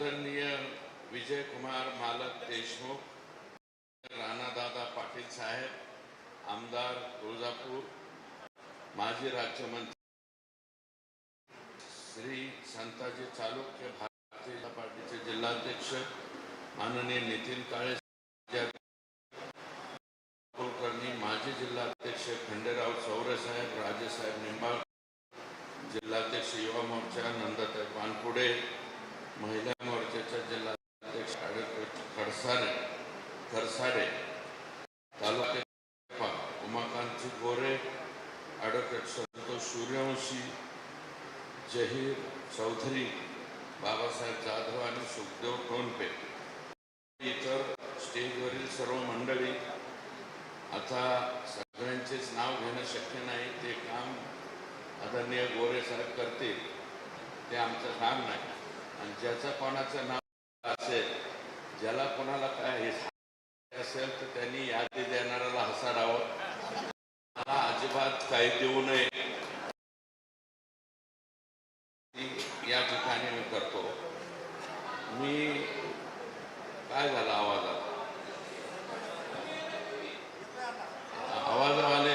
आदरणीय विजयकुमार मालक देशमुख राणादादा पाटील साहेब आमदार तुळजापूर माजी राज्यमंत्री श्री संताजी चालुक्य भारतीय जनता पार्टीचे जिल्हाध्यक्ष माननीय नितीन काळे खरसाडे तालुक्यात उमाकांतजी गोरे ॲडव्होकेट संतोष सूर्यवंशी जहीर चौधरी बाबासाहेब जाधव आणि सुखदेव टोनपे इतर स्टेजवरील सर्व मंडळी आता सगळ्यांचेच नाव घेणं शक्य नाही ते काम आदरणीय गोरे साहेब करतील ते आमचं काम नाही. आणि ज्याचं कोणाचं नाव असेल ज्याला कोणाला काय हे असेल तर त्यांनी यादी देणाऱ्याला हसाडावं मला अजिबात काही देऊ नये ती या ठिकाणी मी करतो. मी काय झालं आवाजात? आले?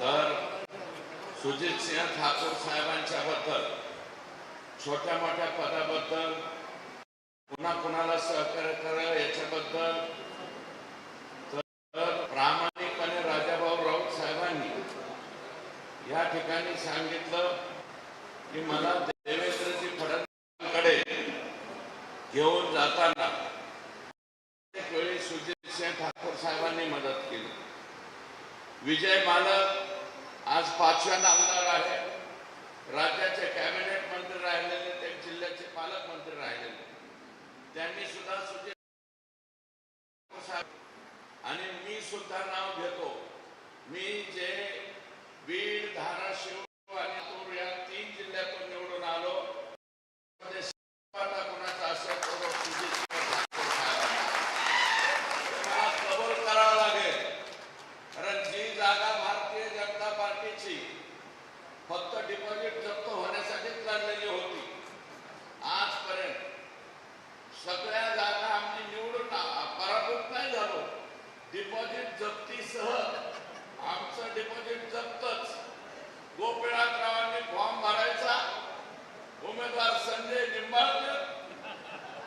तर सुजित सिंह ठाकूर साहेबांच्या बद्दल छोट्या मोठ्या पदाबद्दल पुन्हा कुणाला सहकार्य करा याच्याबद्दल तर प्रामाणिकपणे राजाभाऊ राऊत साहेबांनी या ठिकाणी सांगितलं की मला देवेंद्रजी फडणवीसांकडे घेऊन जाताना प्रत्येक वेळी सुजितसिंह ठाकूर साहेबांनी मदत केली. विजय मालक आज पाचव्या आमदार आहे. राज्याचे कॅबिनेट मंत्री राहिलेले ते जिल्ह्याचे पालकमंत्री राहिलेले. त्यांनी सुद्धा सुजित आणि मी सुद्धा नाव घेतो. मी जे बीड धाराशिव आणि लातूर या तीन जिल्ह्यातून निवडून आलो मध्ये आता कोणाचा असेल तो तो सुजित सिंह ठाकूर साहेबांचा. मला कबूल करावं लागेल कारण जी जागा भारतीय जनता पार्टीची फक्त डिपॉझिट जप्त होण्यासाठीच लढलेली होती आजपर्यंत सगळ्या जागा आम्ही निवडून आ- पराभूत नाही झालो डिपॉझिट जप्तीसह आमचं डिपॉझिट जप्तच गोपीनाथरावांनी फॉर्म भरायचा उमेदवार संजय निंबाळकर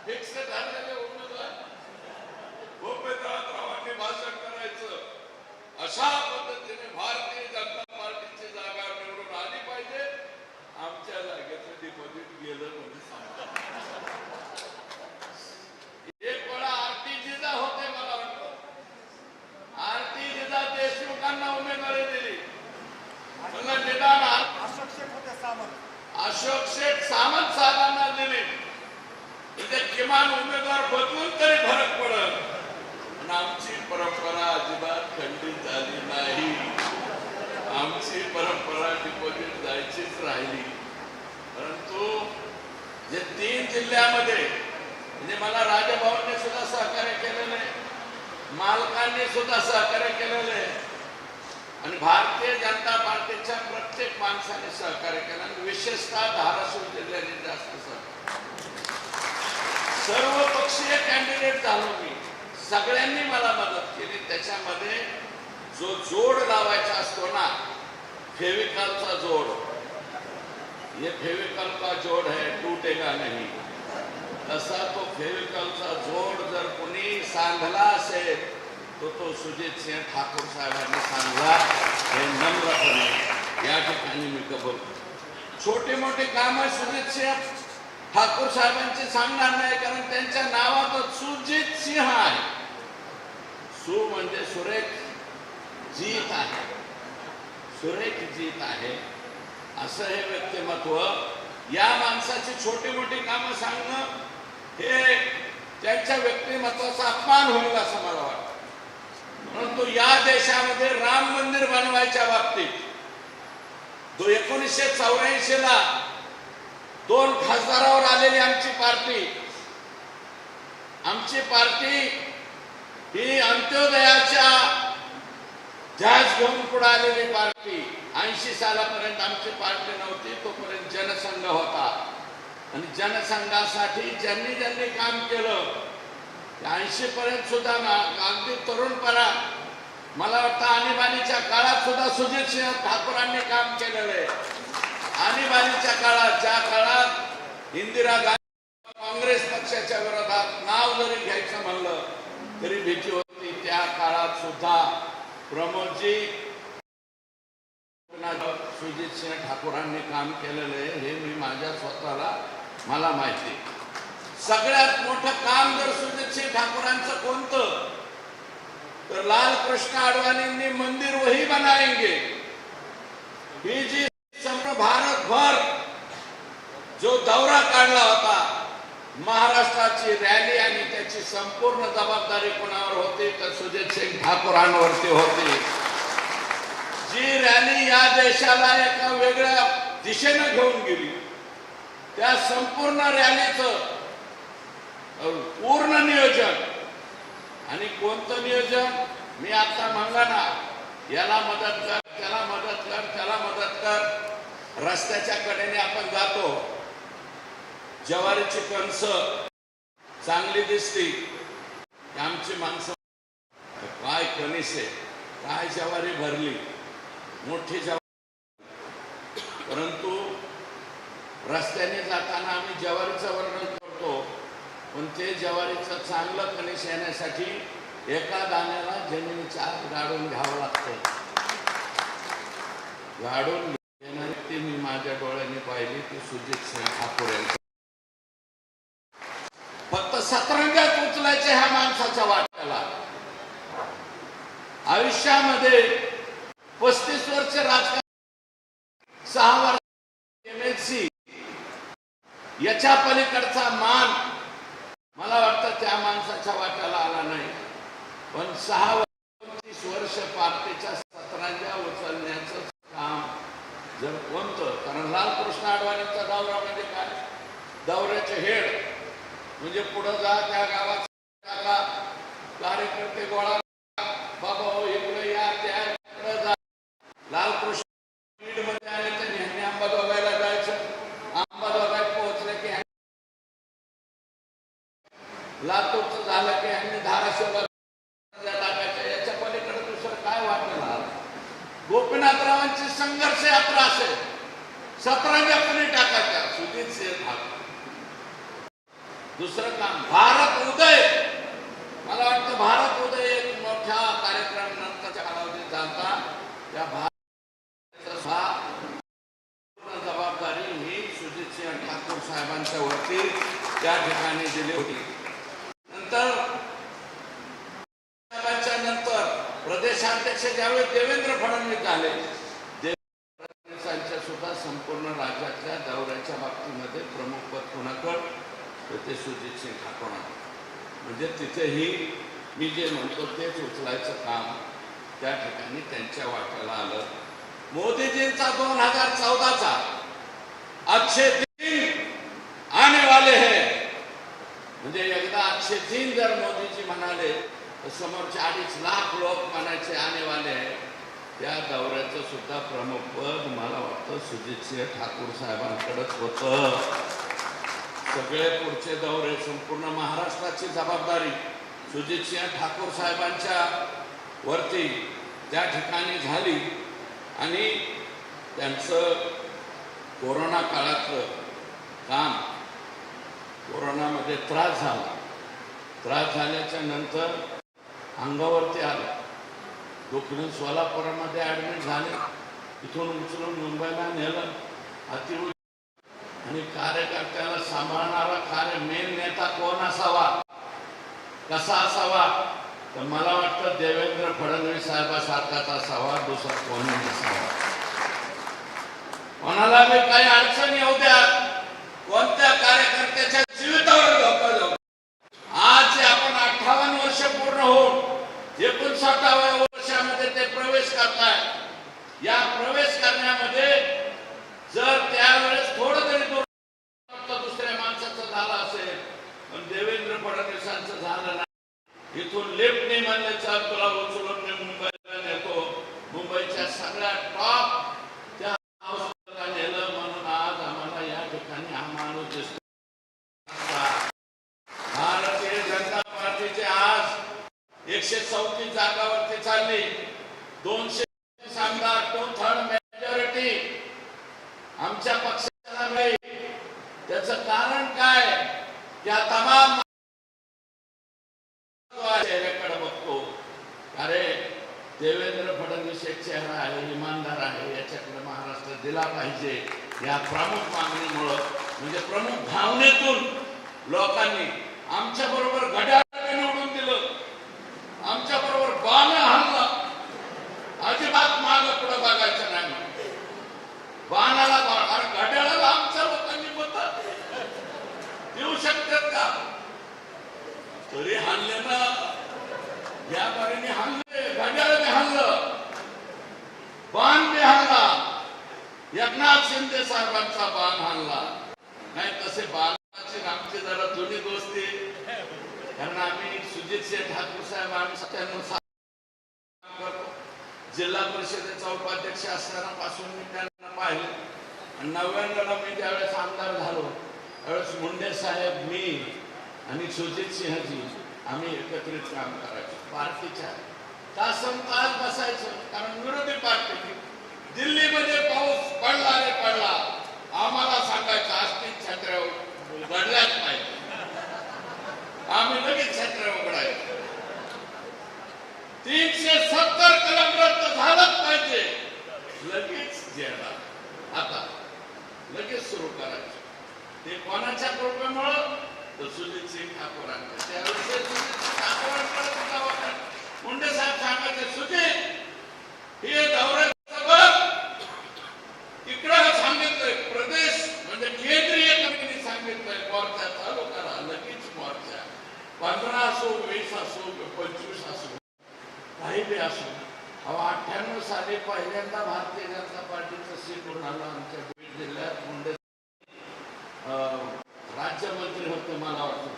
फिक्स झालेले उमेदवार गोपीनाथरावांनी भाषण करायचं अशा पद्धतीने भारतीय जनता पार्टीची जागा निवडून आली पाहिजे आमच्या जागेचं डिपॉझिट गेलं म्हणजे सांगा एक वेळा आरती जिजा होते मला वाटतं आरती जिजा देशमुखांना उमेदवारी दिली म्हणलं निदान आ- अशोक शेख होते सामंत अशोक शेठ सामंत साहेबांना दिली. म्हणजे किमान उमेदवार बदलून तरी फरक पडत पण आमची परंपरा अजिबात खंडित झाली नाही. आमची परंपरा डिपॉझिट जायचीच राहिली. परंतु जे तीन जिल्ह्यामध्ये म्हणजे मला राजाभाऊंनी सुद्धा सहकार्य केलेलं आहे. मालकांनी सुद्धा सहकार्य केलेलं आहे. आणि भारतीय जनता पार्टीच्या प्रत्येक माणसाने सहकार्य केलं आणि विशेषतः धाराशिव जिल्ह्याने जास्त सहकार्य. सर्व पक्षीय कॅन्डिडेट झालो मी. सगळ्यांनी मला मदत केली. त्याच्यामध्ये जो जोड लावायचा असतो ना फेविकॉलचा जोड. हे फेविकॉल जोड आहे टूटेगा नाही. तसा तो फेविकॉलचा जोड जर कोणी सांधला असेल तो तो सुजित सिंह ठाकूर साहेबांनी सांगला हे नम्रपणे या ठिकाणी मी कबूल छोटे मोठे काम सुजित सिंह ठाकूर साहेबांचे सांगणार नाही कारण त्यांच्या नावातच सुजित सिंह आहे सु म्हणजे सुरेख जीत आहे सुरेख जीत आहे असं हे व्यक्तिमत्व या माणसाची छोटी मोठी कामं सांगणं हे त्यांच्या व्यक्तिमत्वाचा अपमान होईल असं मला वाटतं परंतु या देशामध्ये राम मंदिर बनवायच्या बाबतीत तो एकोणीसशे चौऱ्याऐंशी ला दोन खासदारावर आलेली आमची पार्टी. आमची पार्टी ही अंत्योदयाच्या जहाज घेऊन पुढे आलेली पार्टी. ऐंशी सालापर्यंत आमची पार्टी नव्हती तोपर्यंत जनसंघ होता. आणि जनसंघासाठी ज्यांनी ज्यांनी काम केलं ऐंशी पर्यंत सुद्धा ना अगदी तरुणपणा. मला वाटतं आणीबाणीच्या काळात सुद्धा सुजित सिंह ठाकूरांनी काम केलेलं आहे. आणीबाणीच्या काळात ज्या काळात इंदिरा गांधी काँग्रेस पक्षाच्या विरोधात नाव जरी घ्यायचं म्हणलं तरी भीती होती. त्या काळात सुद्धा प्रमोदजी सुजित सिंह ठाकूरांनी काम केलेलं आहे हे मी माझ्या स्वतःला मला माहिती आहे. सगळ्यात मोठं काम जर सुजित सिंह ठाकूरांचं कोणतं तर लाल कृष्ण अडवाणींनी मंदिर वही बनाएंगे. ही जी संपूर्ण भारतभर जो दौरा काढला होता महाराष्ट्राची रॅली आणि त्याची संपूर्ण जबाबदारी कोणावर होती तर सुजित सिंग ठाकूरांवरती होती. जी रॅली या देशाला एका वेगळ्या दिशेनं घेऊन गेली त्या संपूर्ण रॅलीचं पूर्ण नियोजन. आणि कोणतं नियोजन? मी आता म्हणला ना याला मदत कर त्याला मदत कर त्याला मदत कर. रस्त्याच्या कडेने आपण जातो. जवारीची कणस चांगली दिसती. आमची माणसं काय कणीस आहे? काय जवारी भरली? मोठी जवारी. परंतु रस्त्याने जाताना आम्ही जवारीचं वर्णन करतो पण ते ज्वारीचं चांगलं कणीस येण्यासाठी एका दाण्याला जमिनीच्या आत गाडून घ्यावं लागतं. गाडून घेणारी ती मी माझ्या डोळ्याने पाहिली ती सुजित सिंग ठाकूर यांची. फक्त सतरंगात उचलायचे ह्या माणसाच्या वाट्याला. आयुष्यामध्ये पस्तीस वर्ष राजकारण सहा वर्ष एम एल सी याच्या पलीकडचा मान मला वाटतं त्या माणसाच्या वाट्याला आला नाही. पण सहा पंचवीस वर्ष पार्टीच्या सत्रांच्या उचलण्याचं काम जर कोणतं कारण लालकृष्ण अडवाणीचा दौरा म्हणजे काय? दौऱ्याचे हेड. म्हणजे पुढं जा त्या गावात कार्यकर्ते गोळा करा. बाबा हो इकडे या त्या इकडे जा लालकृष्ण बीडमध्ये आले तर ह्यांनी अंबाजोगाईला जायचं अंबाजोगाईत पोहोचले की ह्यांनी लातूरचं झालं की ह्यांनी धाराशिवला टाकायचं याच्या पलीकडे दुसरं काय वाटणार गोपीनाथरावांची संघर्ष यात्रा असेल सतरांच्या कोणी टाकायच्या सुजित सिंह भाग. दुसरं काम भारत उदय. मला वाटतं भारत उदय एक मोठ्या कार्यक्रम नंतरच्या कालावधीत झालता. त्या भारत जबाबदारी ही सुजित सिंह ठाकूर साहेबांच्या वरती त्या ठिकाणी दिली होती. नंतर साहेबांच्या नंतर प्रदेशाध्यक्ष ज्यावेळी देवेंद्र फडणवीस आले देवेंद्र फडणवीसांच्या सुद्धा संपूर्ण राज्यातल्या दौऱ्याच्या बाबतीमध्ये प्रमुख पद कोणाकड? तर ते सुजित सिंह ठाकूर म्हणजे तिथेही मी जे म्हणतो तेच उचलायचं काम त्या ठिकाणी त्यांच्या वाट्याला आलं. मोदीजींचा दोन हजार चौदाचा अक्षय दिन आने वाले है. म्हणजे एकदा अक्षय तीन जर मोदीजी म्हणाले समोरचे अडीच लाख लोक म्हणायचे आणेवाले वाले त्या दौऱ्याचं सुद्धा प्रमुख पद मला वाटतं सुजितसिंह ठाकूर साहेबांकडेच होतं. सगळे पुढचे दौरे संपूर्ण महाराष्ट्राची जबाबदारी सुजितसिंह ठाकूर साहेबांच्या वरती त्या ठिकाणी झाली आणि त्यांचं कोरोना काळातलं काम कोरोनामध्ये त्रास झाला. त्रास झाल्याच्यानंतर अंगावरती आलं. दुखणं सोलापुरामध्ये ॲडमिट झाले. इथून उचलून मुंबईला नेलं. अति आणि कार्यकर्त्याला सांभाळणारा कार्य मेन नेता कोण असावा? कसा असावा? तर मला वाटतं देवेंद्र फडणवीस साहेबासारखाच असावा दुसरा कोणी नसावा कोणाला मी काही अडचणी येऊ द्या. कोणत्या कार्यकर्त्याच्या जीवितावर धोका जाऊ आज आपण अठ्ठावन्न वर्ष पूर्ण होऊन एकोणसाठाव्या वर्षामध्ये ते प्रवेश करताय या प्रवेश करण्यामध्ये जर त्यावेळेस थोडं तरी दुसऱ्या माणसाचं झालं असेल. पण देवेंद्र फडणवीसांचं झालं नाही. इथून लेफ्ट नाही मानल्याचा तुला उचलून त्याचं कारण काय? या तमाम चेहऱ्याकडे बघतो. अरे देवेंद्र फडणवीस एक चेहरा आहे इमानदार आहे याच्याकडे महाराष्ट्र दिला पाहिजे. या प्रमुख मागणीमुळं म्हणजे प्रमुख भावनेतून लोकांनी आमच्या बरोबर घड्याळ निवडून दिलं आमच्या बरोबर बाण हल्ला अजिबात माग पुढे बघायचं नाही म्हणून. बाणाला बाण अरे घड्याळाला आमच्या लोकांनी मत देऊ शकतात का तरी हाणले ना या बारीने हाणले घड्याळ बी हाणलं बाण बी हाणला एकनाथ शिंदे साहेबांचा बाण हाणला. नाही तसे बाणाची आणि आमची जरा जुनी दोस्ती. कारण आम्ही सुजित शेठ ठाकूर साहेब आम्ही जिल्हा परिषदेचा उपाध्यक्ष असताना पासून मी त्यांना पाहिले. आणि नव्याण्णवला मी त्यावेळेस आमदार झालो. त्यावेळेस मुंडे साहेब मी आणि सुजित सिंहजी आम्ही एकत्रित काम करायचो. पार्टीच्या तासन तास बसायचो. कारण विरोधी पार्टी दिल्लीमध्ये पाऊस पडला रे पडला. आम्हाला सांगायचं आस्तिक छत्र उघडल्याच पाहिजे आम्ही लगेच छत्र उघडायचं. तीनशे सत्तर कलम रद्द झालंच पाहिजे. लगेच जेवणार आता लगेच सुरू करायचं. ते कोणाच्या कृपेमुळं? तर सुजित सिंग ठाकूरांच्या. त्यावेळेस सुजित ठाकूरांकडे मुंडे साहेब सांगायचे सुजित हे दौऱ्याचं बघ इकडं सांगितलंय प्रदेश म्हणजे केंद्रीय कमिटीने सांगितलंय मोर्चा चालू करा लगेच मोर्चा पंधरा असो वीस असो पंचवीस असो काही बी असो अहो अठ्ठ्याण्णव साली पहिल्यांदा भारतीय जनता पार्टीचं सीट उन्हाला आमच्या बीड जिल्ह्यात मुंडे राज्यमंत्री होते मला वाटतं.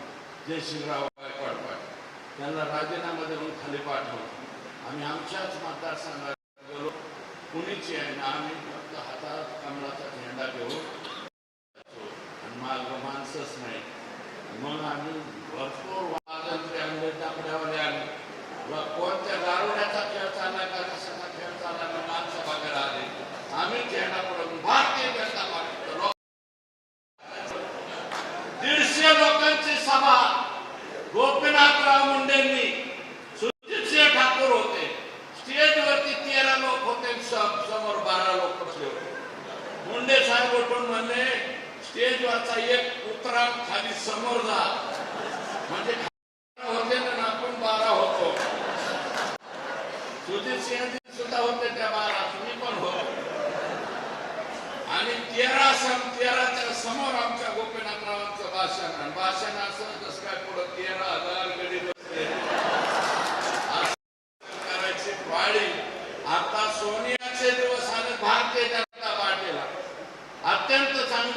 जयशिंगराव गायकवाड. पाटील त्यांना राजीनामा देऊन खाली पाठवलं. आम्ही आमच्याच मतदारसंघात गेलो कुणीची आहे ना आम्ही फक्त हातात कमळाचा झेंडा घेऊन आणि माग माणसंच नाही. मग आम्ही भरपूर वाजंत्री आणले टाकड्यावाले आणले कोणत्या गारुड्याचा खेळ चालला का कसा खेळ चालला का माणसं बघायला आले आम्ही झेंडा पडून भारतीय जनता पार्टीचं लोक दीडशे लोकांची सभा गोपीनाथराव मुंडेंनी सुजितसिंह ठाकूर होते. स्टेजवरती तेरा लोक होते समोर बारा लोक बसले होते. मुंडे साहेब उठून म्हणले स्टेजवरचा एक उतरा खाली समोर जा. म्हणजे खाली होते ना आपण बारा होतो सुजित सिंह सुद्धा होते त्या बारा तुम्ही पण होतो आणि तेरा सम तेराच्या समोर आमच्या गोपीनाथरावांचं भाषण आणि भाषण असं जसं काय पुढं तेरा हजार गडी बसले असं करायची पाळी आता सोनियाचे दिवस आले भारतीय जनता पार्टीला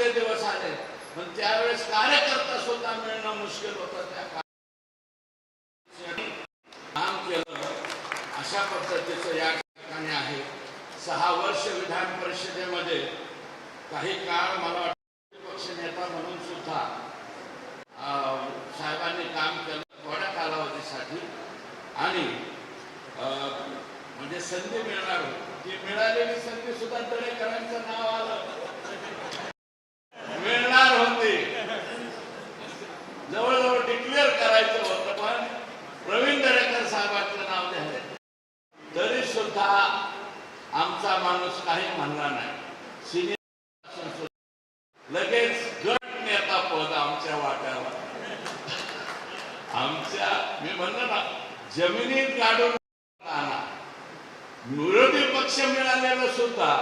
अत्यंत चांगले दिवस आले. पण त्यावेळेस कार्यकर्ता सुद्धा मिळणं मुश्किल होतं त्या काळात. काम केलं अशा पद्धतीचं या ठिकाणी आहे सहा वर्ष विधान परिषदेमध्ये काही काळ मला वाटतं पक्ष नेता म्हणून सुद्धा अं, साहेबांनी काम केलं थोड्या कालावधीसाठी आणि अं, म्हणजे संधी मिळणार होती ती मिळालेली संधी सुद्धा दरेकरांचं नाव आलं मिळणार होती जवळजवळ डिक्लेअर करायचं होतं पण प्रवीण दरेकर साहेबांचं नाव द्यायचं तरी सुद्धा आमचा माणूस काही म्हणला नाही. सिनियर लगेच गट नेता पद आमच्या वाट्याला आमच्या मी म्हणलं ना जमिनीत गाडून आणा. विरोधी पक्ष मिळालेलं सुद्धा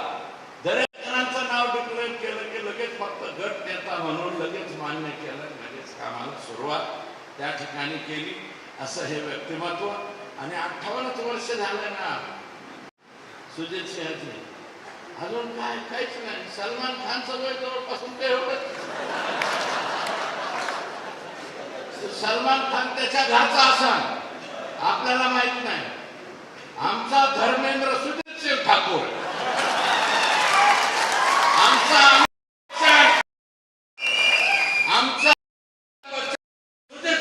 दरेकरांचं नाव डिक्लेअर केलं की लगेच फक्त गट नेता म्हणून लगेच मान्य केलं लगेच कामाला सुरुवात त्या ठिकाणी केली. असं हे व्यक्तिमत्व. आणि अठ्ठावन्नच वर्ष झालं ना सुजित सिंहचे अजून काय काहीच नाही. सलमान खानचं वय जवळपासून ते होत सलमान खान त्याच्या घरचा असन. आपल्याला माहीत नाही. आमचा धर्मेंद्र सुजित सिंग ठाकूर. आमचा अमित शहा, आमचा सुधीर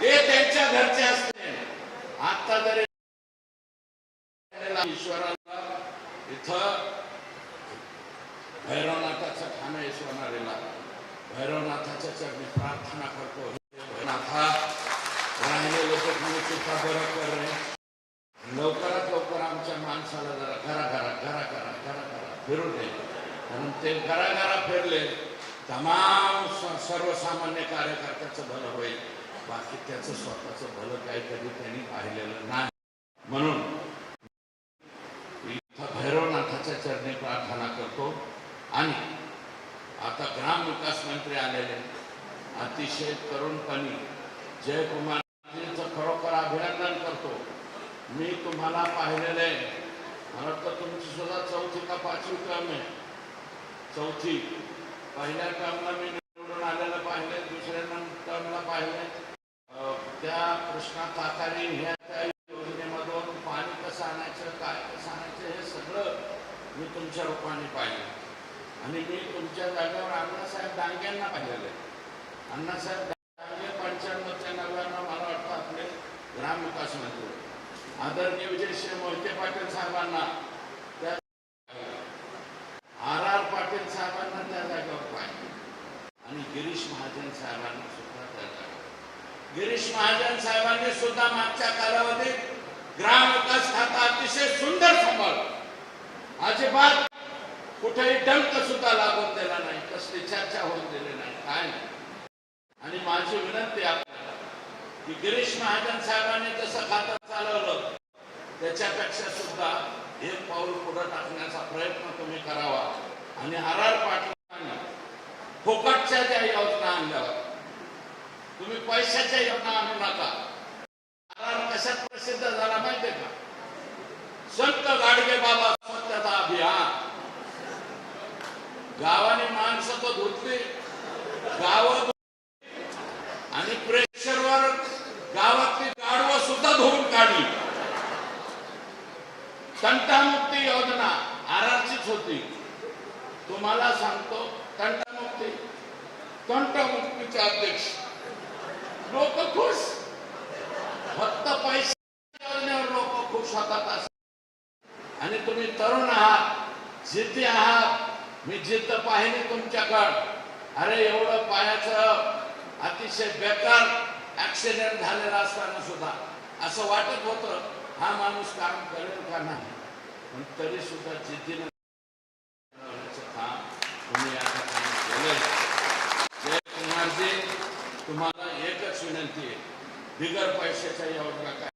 हे त्यांच्या घरचे असते आता जरी ईश्वराला इथं भैरवनाथाचं खाणं ईश्वराला भैरवनाथाच्या चरणी प्रार्थना करतो हे भैरवनाथा राहिलेलं तर तुम्ही सुद्धा बरं कर रे लवकरात लवकर आमच्या माणसाला जरा घरा घरा घरा घरा घरा घरा फिरू दे म्हणून ते घरा घरा फिरले तमाम सर्वसामान्य कार्यकर्त्याचं भलं होईल बाकी त्याचं स्वतःचं भलं काही कधी त्यांनी पाहिलेलं नाही म्हणून भैरवनाथाच्या चरणी प्रार्थना करतो आणि आता ग्राम विकास मंत्री आलेले अतिशय तरुणपणी जयकुमारजींचं खरोखर अभिनंदन करतो मी तुम्हाला पाहिलेलं आहे मला तुमची सुद्धा चौथी का पाचवी काम आहे चौथी पहिल्या कामला मी निवडून आलेलं पाहिले दुसऱ्या कामला पाहिले त्या कृष्णा ताकारी ह्या त्या योजनेमधून पाणी कसं आणायचं काय कसं आणायचं हे सगळं मी तुमच्या रूपाने पाहिलं आणि मी तुमच्या जागेवर अण्णासाहेब दांग्यांना पाहिलेलं आहे अण्णासाहेब डांगे पंच्याण्णव ते नव्याण्णव मला वाटतं आपले ग्रामविकास मंत्री आदरणीय विजयसिंह मोहिते पाटील साहेबांना त्या आर आर पाटील साहेबांना त्या जागेवर पाहिजे आणि गिरीश महाजन साहेबांना सुद्धा त्या जागेवर. गिरीश महाजन साहेबांनी सुद्धा मागच्या कालावधीत ग्राम विकास खाता अतिशय सुंदर सांभाळ अजिबात कुठेही डंक सुद्धा लागून दिला नाही कसली चर्चा होऊन दिली नाही काय नाही. आणि माझी विनंती आपल्याला की गिरीश महाजन साहेबांनी जसं खातं चालवलं त्याच्यापेक्षा सुद्धा एक पाऊल पुढे टाकण्याचा प्रयत्न तुम्ही करावा. आणि आर आर पाटलांनी फोकटच्या ज्या योजना आणल्या तुम्ही पैशाच्या योजना आणू नका. आर आर कशात प्रसिद्ध झाला माहितीये का? संत गाडगे बाबा स्वच्छता अभियान. गावाने माणसं तो धुतली गाव आणि प्रेशरवर गावातली गाडवं सुद्धा धुवून काढली तंटामुक्ती योजना आरआरचीच होती. तुम्हाला सांगतो तंटामुक्ती. तंटामुक्तीचे अध्यक्ष. लोक खुश. फक्त पैसे योजनेवर लोक खुश होतात असं. आणि तुम्ही तरुण आहात जिद्दी आहात. मी जिद्द पाहिली तुमच्याकड. अरे एवढं पायाचं अतिशय बेकार ऍक्सिडेंट झालेला असताना सुद्धा. असं वाटत होतं हा माणूस काम करेल का नाही? पण तरी सुद्धा जिद्दीनं काम तुम्ही या ठिकाणी जयकुमारजी तुम्हाला एकच विनंती आहे. बिगर पैशाच्या योजना काय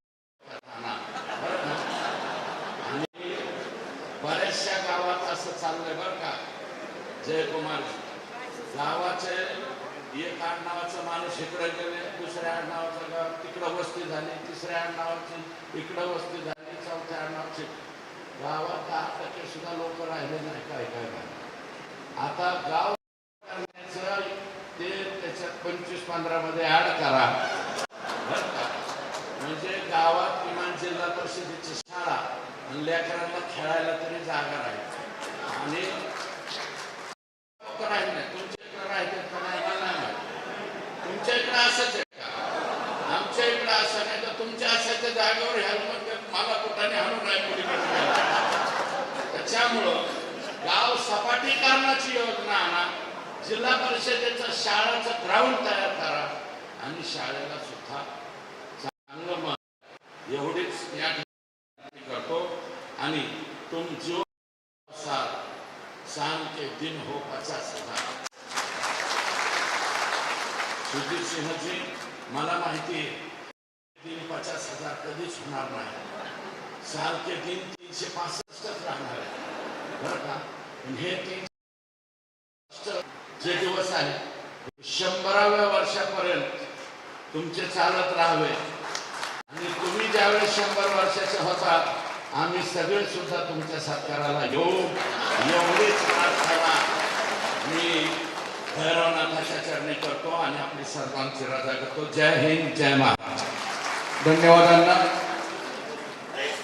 आणि बऱ्याचशा गावात असं चाललंय बरं का? जयकुमारजी गावाचे एक आडनावाचा माणूस इकडे गेले दुसऱ्या आडनावाचं गाव तिकडं वस्ती झाली तिसऱ्या आडनावाची इकडं वस्ती झाली चौथ्या आडनावाची गावात दहा टक्के सुद्धा लोक राहिले नाही काय काय आता गाव करण्याचं ते त्याच्यात पंचवीस पंधरा मध्ये ऍड करा म्हणजे गावात किमान जिल्हा परिषदेची शाळा लेकरांना खेळायला तरी जागा राहील आणि राहिले नाही तुमच्या इकडे राहिले का नाही मला नाही माहीत. तुमच्या इकडे असंच आहे का आमच्या इकडे असं नाही तर तुमच्या असायच्या जागेवर हेल्मेट मला कुठाने आणून राहिली त्याच्यामुळं गाव सपाटीकरणाची योजना आणा. जिल्हा परिषदेचं शाळाचं ग्राउंड तयार करा. आणि शाळेला सुद्धा चांगलं मत एवढीच या ठिकाणी करतो. आणि तुम जो साल शाम के दिन हो पचास हजार सुधीर सिंहजी मला माहिती आहे दिन पचास हजार कधीच होणार नाही. साल के दिन तीनशे पासष्टच राहणार आहे. बरं का? जे दिवस आहे शंभराव्या वर्षापर्यंत तुमचे चालत राहावे. आणि तुम्ही ज्यावेळेस शंभर वर्षाचे होता आम्ही सगळे सुद्धा तुमच्या सत्काराला येऊ एवढीच प्रार्थना मी भैरवनाथाच्या चरणी करतो आणि आपली सर्वांची रजा करतो. जय हिंद जय महाराज. धन्यवादांना.